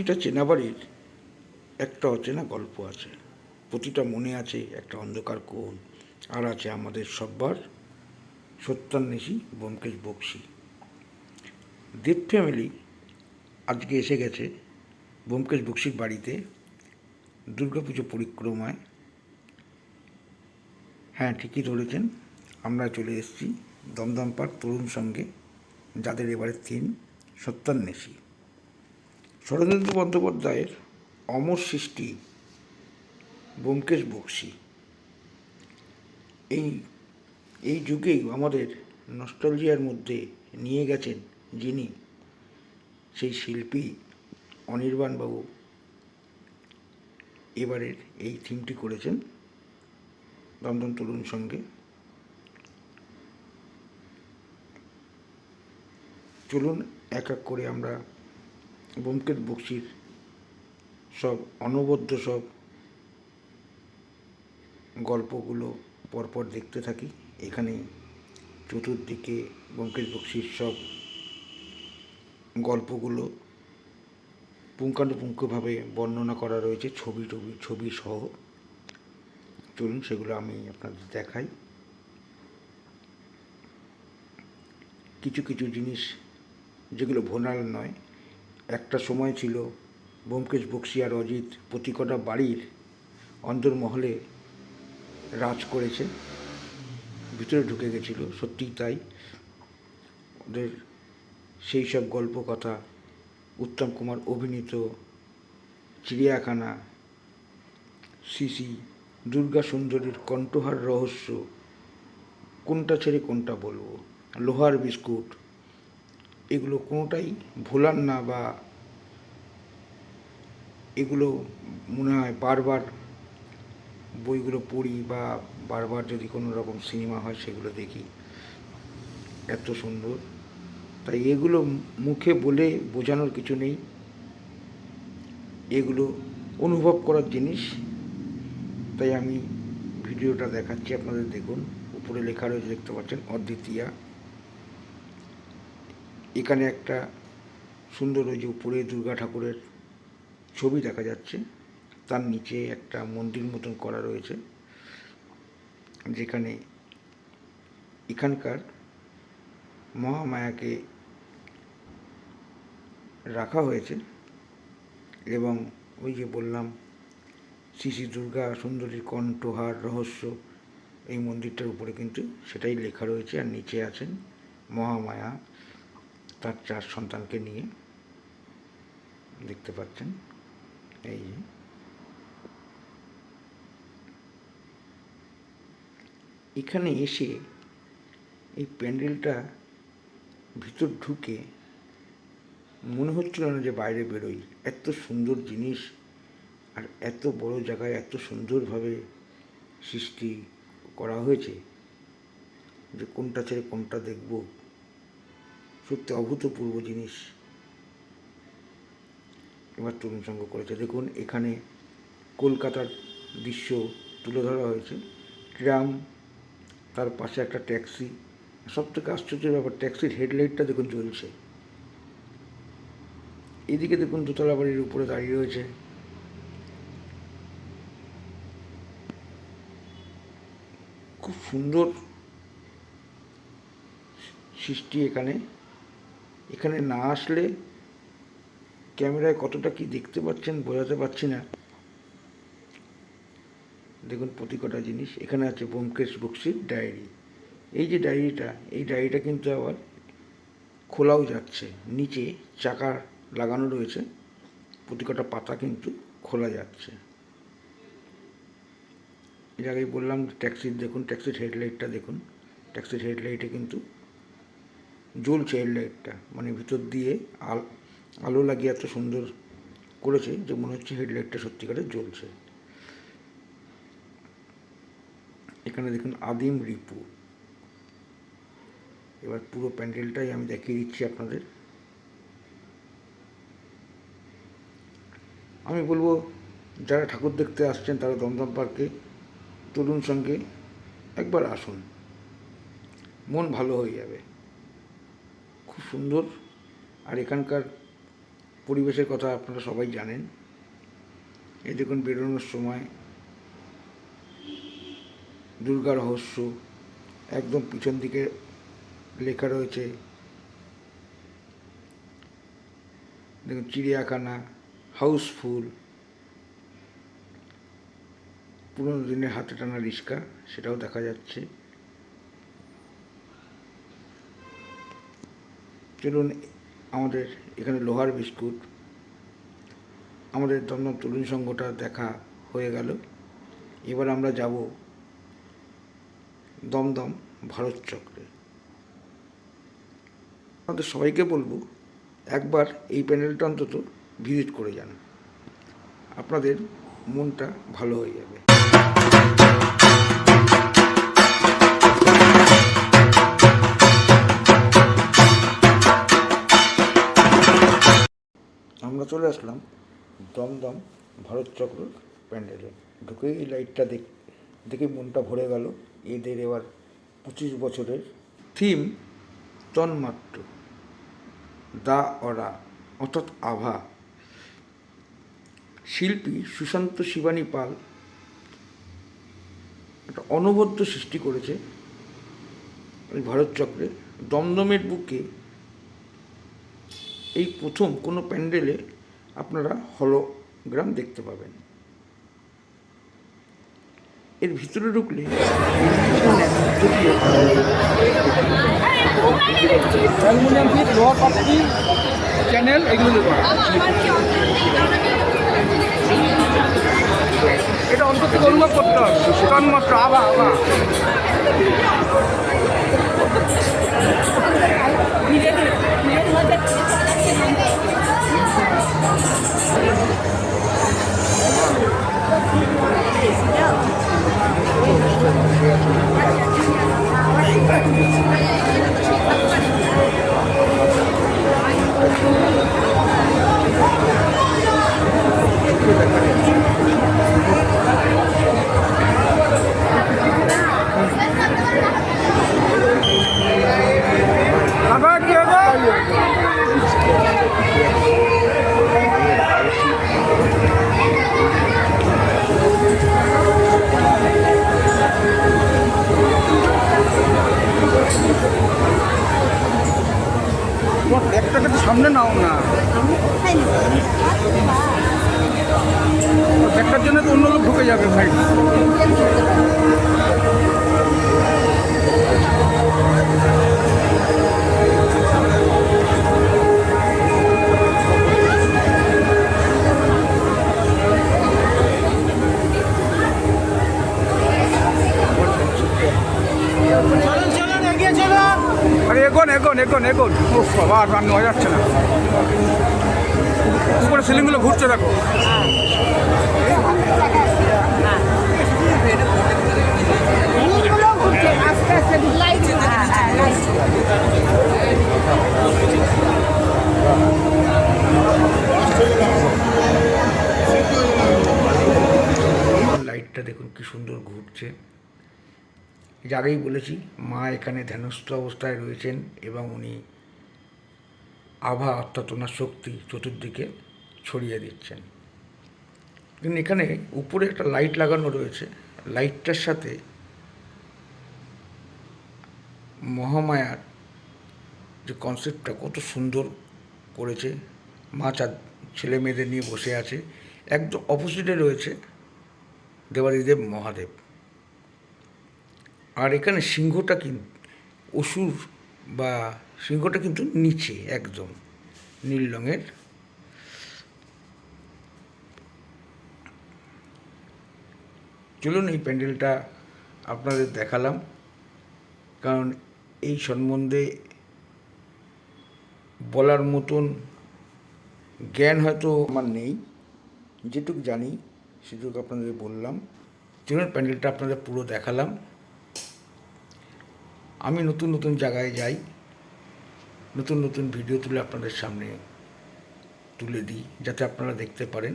প্রতিটা চেনা বাড়ির একটা অচেনা গল্প আছে। প্রতিটা মনে আছে একটা অন্ধকার কোণ। আর আছে আমাদের সব্বার সত্যান্বেষী ব্যোমকেশ বক্সি। দেব ফ্যামিলি আজকে এসে গেছে ব্যোমকেশ বক্সির বাড়িতে দুর্গাপুজো পরিক্রমায়। হ্যাঁ ঠিকই ধরেছেন। আমরা চলে এসেছি দমদম পার্ক তরুণ সঙ্গে, যাদের এবারে থিম সত্যান্বেষী। শরদিন্দু বন্দ্যোপাধ্যায়ের অমর সৃষ্টি ব্যোমকেশ বক্সি। এই এই যুগেই আমাদের নস্টালজিয়ার মধ্যে নিয়ে গেছেন যিনি সেই শিল্পী অনির্বাণবাবু। এবারের এই থিমটি করেছেন দমদম তরুণ সঙ্গে। চলুন এক এক করে আমরা ব্যোমকেশ বক্সির সব অনবদ্য সব গল্পগুলো পরপর দেখতে থাকি। এখানে চতুর্দিকে ব্যোমকেশ বক্সির সব গল্পগুলো পুঙ্খানুপুঙ্খভাবে বর্ণনা করা রয়েছে, ছবি টবি, ছবি সহ। চলুন, সেগুলো আমি আপনাদের দেখাই। কিছু কিছু জিনিস যেগুলো ভোনাল নয় একটা সময় ছিল ব্যোমকেশ বক্সি আর অজিত প্রতি কটা বাড়ির অন্দরমহলে রাজ করেছে। ভিতরে ঢুকে গেছিল, সত্যিই তাই। ওদের সেই সব গল্প কথা উত্তম কুমার অভিনীত, চিড়িয়াখানা, সিসি, দুর্গা সুন্দরীর কণ্ঠহার রহস্য, কোনটা ছেড়ে কোনটা বলব? লোহার বিস্কুট এগুলো কোনোটাই ভোলার না বা এগুলো মনে হয় বারবার বইগুলো পড়ি বা বারবার যদি কোনো রকম সিনেমা হয় সেগুলো দেখি। এত সুন্দর। তাই এগুলো মুখে বলে বোঝানোর কিছু নেই। এগুলো অনুভব করার জিনিস। তাই আমি ভিডিওটা দেখাচ্ছি, আপনাদের দেখুন। উপরে লেখা রয়েছে, দেখতে পাচ্ছেন, অদ্বিতীয়া। এখানে একটা সুন্দর ওই যে উপরে দুর্গা ঠাকুরের ছবি দেখা যাচ্ছে। তার নিচে একটা মন্দির মতন করা রয়েছে। যেখানে এখানকার মহামায়াকে রাখা হয়েছে এবং ওই যে বললাম, শ্রী দুর্গা সুন্দরীর কণ্ঠহার রহস্য এই মন্দিরটার উপরে কিন্তু সেটাই লেখা রয়েছে। আর নিচে আছেন মহামায়া। তার চার সন্তানকে নিয়ে দেখতে পাচ্ছেন। এই এখানে এসে এই প্যান্ডেলটা ভিতর ঢুকে মনে হচ্ছিল না যে বাইরে বেরোই। এত সুন্দর জিনিস আর এত বড় জায়গায় এত সুন্দরভাবে সৃষ্টি করা হয়েছে যে কোনটা ছেড়ে কোনটা দেখব। সত্যি অভূতপূর্ব জিনিস। এবার তরুণ সঙ্গ করেছে। দেখুন, এখানে কলকাতার দৃশ্য তুলে ধরা হয়েছে। ট্রাম, তার পাশে একটা ট্যাক্সি। সব থেকে আশ্চর্যের ব্যাপার, ট্যাক্সির হেডলাইটটা দেখুন জ্বলছে। এদিকে দেখুন, দোতলা বাড়ির উপরে দাঁড়িয়ে রয়েছে। খুব সুন্দর সৃষ্টি এখানে। এখানে না আসলে ক্যামেরায় কতটা কি দেখতে পাচ্ছেন, বোঝাতে পারছি না। দেখুন প্রতি কটা জিনিস, এখানে আছে ব্যোমকেশ বক্সির ডায়েরি। এই যে ডায়েরিটা, এই ডায়েরিটা কিন্তু আবার খোলাও যাচ্ছে, নিচে চাকা লাগানো রয়েছে, প্রতি কটা পাতা কিন্তু খোলা যাচ্ছে। এর আগেই বললাম ট্যাক্সির, দেখুন ট্যাক্সির হেডলাইটটা দেখুন, ট্যাক্সির হেডলাইটে কিন্তু জ্বলছে হেডলাইটটা মানে ভিতর দিয়ে আল, আলো লাগিয়ে এত সুন্দর করেছে যে মনে হচ্ছে হেডলাইটটা সত্যিকারের জ্বলছে। এখানে দেখুন আদিম রিপু। এবার পুরো প্যান্ডেলটাই আমি দেখিয়ে দিচ্ছি আপনাদের। আমি বলব, যারা ঠাকুর দেখতে আসছেন তারা দমদম পার্কে তরুণ সঙ্গে একবার আসুন। মন ভালো হয়ে যাবে। খুব সুন্দর। আর এখানকার পরিবেশের কথা আপনারা সবাই জানেন। এই দেখুন বেরোনোর সময় দুর্গা রহস্য একদম পিছন দিকে লেখা রয়েছে। দেখুন চিড়িয়াখানা, হাউসফুল। পুরোনো দিনের হাতে টানা রিক্সা, সেটাও দেখা যাচ্ছে। চলুন, আমাদের এখানে লোহার বিস্কুট, আমাদের দমদম তরুণ সংঘটা দেখা হয়ে গেল। এবার আমরা যাব দমদম ভারত চক্রে। আমাদের সবাইকে বলব, একবার এই প্যানেলটা অন্তত ভিজিট করে যান। আপনাদের মনটা ভালো হয়ে যাবে। চলে আসলাম দমদম ভারত চক্র প্যান্ডেলে। ঢুকে এই লাইটটা দেখ, দেখে মনটা ভরে গেল। এদের এবার পঁচিশ বছরের থিম তন্মাত্র দা অরা, অর্থাৎ আভা। শিল্পী সুশান্ত শিবানী পাল একটা অনবদ্য সৃষ্টি করেছে এই ভারত চক্রে দমদমের বুকে এই প্রথম কোনো প্যান্ডেলে আপনারা হলোগ্রাম দেখতে পাবেন। এর ভিতরে ঢুকলে চ্যানেল এগুলো এটা অন্তর থেকে অনুভব করতে হবে। সুকান মাত্র আবা আবা আবা তোমার ব্যাগটাকে তো সামনে নাও না। ব্যাগটার জন্য তো অন্য লোক ঢুকে যাবে ভাই। এগোন ও বাবা আর নেওয়া যাচ্ছে না। উপরে সিলিংগুলো ঘুরছে, দেখো। লাইটটা দেখুন কি সুন্দর ঘুরছে। যে আগেই বলেছি, মা এখানে ধ্যানস্থ অবস্থায় রয়েছেন এবং উনি আভা অর্থাৎ ওনার শক্তি চতুর্দিকে ছড়িয়ে দিচ্ছেন। কিন্তু এখানে উপরে একটা লাইট লাগানো রয়েছে। লাইটটার সাথে মহামায়ার যে কনসেপ্টটা কত সুন্দর করেছে। মা চার ছেলে মেয়েদের নিয়ে বসে আছে। একদম অপোজিটে রয়েছে দেবাদিদেব মহাদেব। আর এখানে সিংহটা কিন্তু অসুর বা সিংহটা কিন্তু নিচে একদম, নীল রঙের। চলুন এই প্যান্ডেলটা আপনাদের দেখালাম, কারণ এই সম্বন্ধে বলার মতন জ্ঞান হয়তো আমার নেই। যেটুকু জানি, সেটুকু আপনাদের বললাম। চলুন প্যান্ডেলটা আপনাদের পুরো দেখালাম। আমি নতুন নতুন জায়গায় যাই, নতুন নতুন ভিডিও তুলে আপনাদের সামনে তুলে দিই, যাতে আপনারা দেখতে পারেন।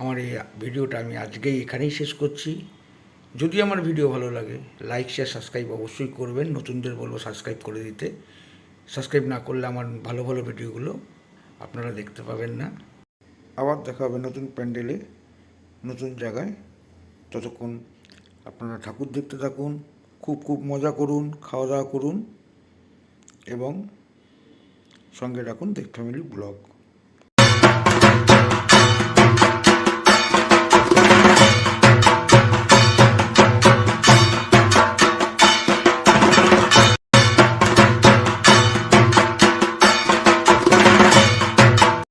আমার এই ভিডিওটা আমি আজকেই এখানেই শেষ করছি। যদি আমার ভিডিও ভালো লাগে লাইক শেয়ার সাবস্ক্রাইব অবশ্যই করবেন। নতুনদের বলব সাবস্ক্রাইব করে দিতে। সাবস্ক্রাইব না করলে আমার ভালো ভালো ভিডিওগুলো আপনারা দেখতে পাবেন না। আবার দেখা হবে নতুন প্যান্ডেলে নতুন জায়গায়। ততক্ষণ আপনারা ঠাকুর দেখতে থাকুন। খুব খুব মজা করুন খাওয়া দাওয়া করুন এবং সঙ্গে রাখুন দেখ ফ্যামিলি ব্লগ।